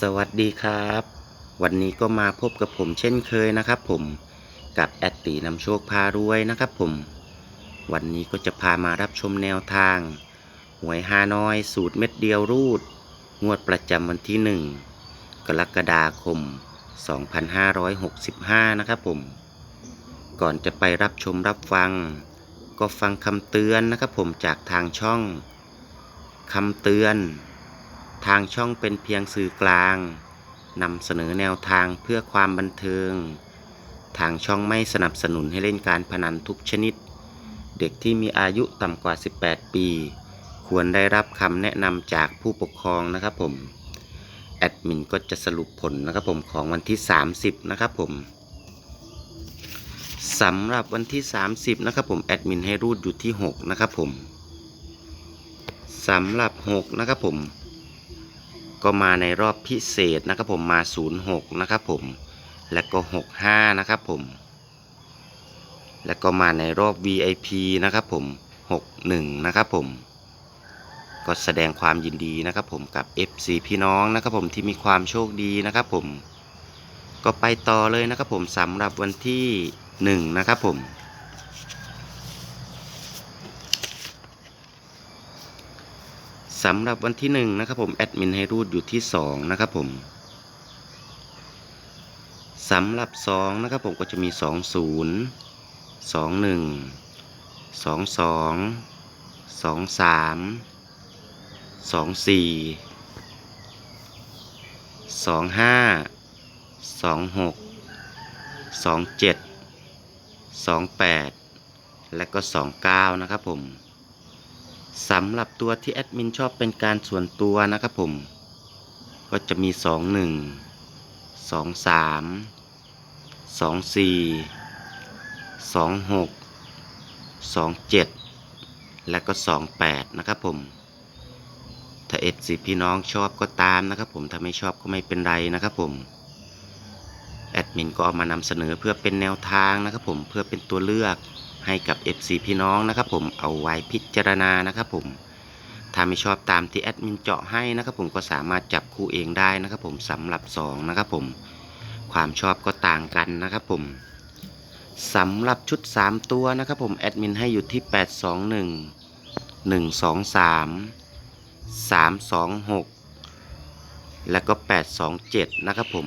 สวัสดีครับ วันนี้ก็มาพบกับผมเช่นเคยนะครับ ผมกับแอดตีนำโชคพารวยนะครับ ผม วันนี้ก็จะพามารับชมแนวทาง หวยฮานอย สูตรเม็ดเดียวรูด งวดประจำวันที่ 1 กรกฎาคม 2565 นะครับผม ก่อนจะไปรับชมรับฟัง ก็ฟังคำเตือนนะครับผมจากทางช่องคำเตือน ทางช่องเป็นเพียงสื่อกลางนำเสนอแนวทางเพื่อความบันเทิง ทางช่องไม่สนับสนุนให้เล่นการพนันทุกชนิด เด็กที่มีอายุต่ำกว่า 18 ปี ควรได้รับคำแนะนำจากผู้ปกครองนะครับผม แอดมินก็จะสรุปผลนะครับผมของวันที่ 30 นะครับผมสำหรับวันที่ 30 นะครับผมแอดมินให้รูดอยู่ที่ 6 นะครับผมสำหรับ 6 นะครับผม ก็มาในรอบพิเศษนะครับผมมา 06 นะครับผมและก็ 65 นะครับผม และก็มาในรอบ VIP นะครับผม 61 นะครับผม ก็แสดงความยินดีนะครับผมกับ FC พี่น้องนะครับผมที่มีความโชคดีนะครับผม ก็ไปต่อเลยนะครับผมสำหรับวันที่ 1 นะครับผม สำหรับวันที่หนึ่งนะครับผมแอดมินให้รูดอยู่ที่สองนะครับผมสำหรับสองนะครับผมก็จะมีสองศูนย์สองหนึ่งสองสองสองสามสองสี่สองห้าสองหกสองเจ็ดสองแปดและก็สองเก้านะครับผม สำหรับตัวที่แอดมินชอบเป็นการส่วนตัวนะครับผม ก็จะมี 2 1 2 3 2 4 2 6 2 7 และก็ 2 8 นะครับผม ถ้าเอฟซีพี่น้องชอบก็ตามนะครับผม ถ้าไม่ชอบก็ไม่เป็นไรนะครับผม แอดมินก็เอามานำเสนอเพื่อเป็นแนวทางนะครับผม เพื่อเป็นตัวเลือก ให้กับ FC พี่น้องนะครับผมเอาไว้พิจารณานะครับผมถ้าไม่ชอบตามที่แอดมินเจาะให้นะครับผมก็สามารถจับคู่เองได้นะครับผมสำหรับ 2 นะครับผมความชอบก็ต่างกันนะครับผมสำหรับชุด 3 ตัวนะครับผมแอดมินให้อยู่ที่ 821 123 326 แล้วก็ 827 นะครับผม